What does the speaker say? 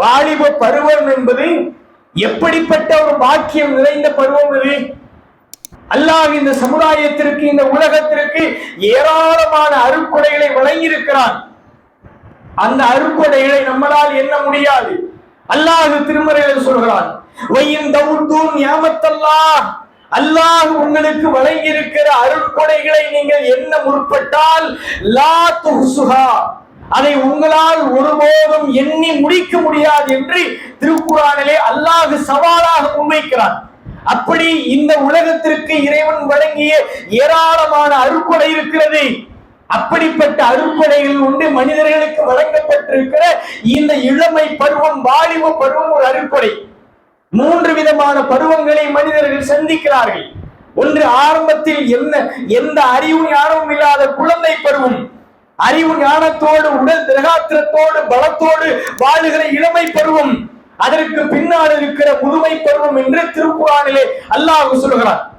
வாலிப பருவம் என்பது எப்படிப்பட்ட ஒரு பாக்கியம் நிறைந்த பருவம் இது? அல்லாஹ் இந்த சமுதாயத்திற்கு இந்த உலகத்திற்கு ஏராளமான அருக்குடைகளை வழங்கியிருக்கிறான். அந்த அருக்குடைகளை நம்மளால் எண்ண முடியாது. அல்லாஹ் திருமறையில் சொல்கிறான் வையும் தவுத்தூன் ஞாபத்தல்லாஹ் அல்லாஹ் உங்களுக்கு வழங்கியிருக்கிற அருட்கொடைகளை நீங்கள் என்ன முற்பட்டால் லா துஹ்சுஹா. அதை உங்களால் ஒருபோதும் எண்ணி முடிக்க முடியாது என்று திருக்குறானிலே அல்லாஹு சவாலாக முன்வைக்கிறான். அப்படி இந்த உலகத்திற்கு இறைவன் வழங்கிய ஏராளமான அருட்கொடை இருக்கிறது. அப்படிப்பட்ட அருட்கொடைகள் உண்டு மனிதர்களுக்கு வழங்கப்பட்டிருக்கிற இந்த இளமை பருவம் வாலிப பருவம் ஒரு அருட்கொடை மூன்று விதமான பருவங்களை மனிதர்கள் சந்திக்கிறார்கள். ஒன்று ஆரம்பத்தில் என்ன எந்த அறிவு ஞானமும் இல்லாத குழந்தை பருவம். அறிவு ஞானத்தோடு உடல் திரகாத்திரத்தோடு பலத்தோடு வாழுகிற இளமை பருவம். அதற்கு பின்னால் இருக்கிற முதுமை பருவம் என்று திருக்குறானிலே அல்லாஹ் சொல்கிறான்.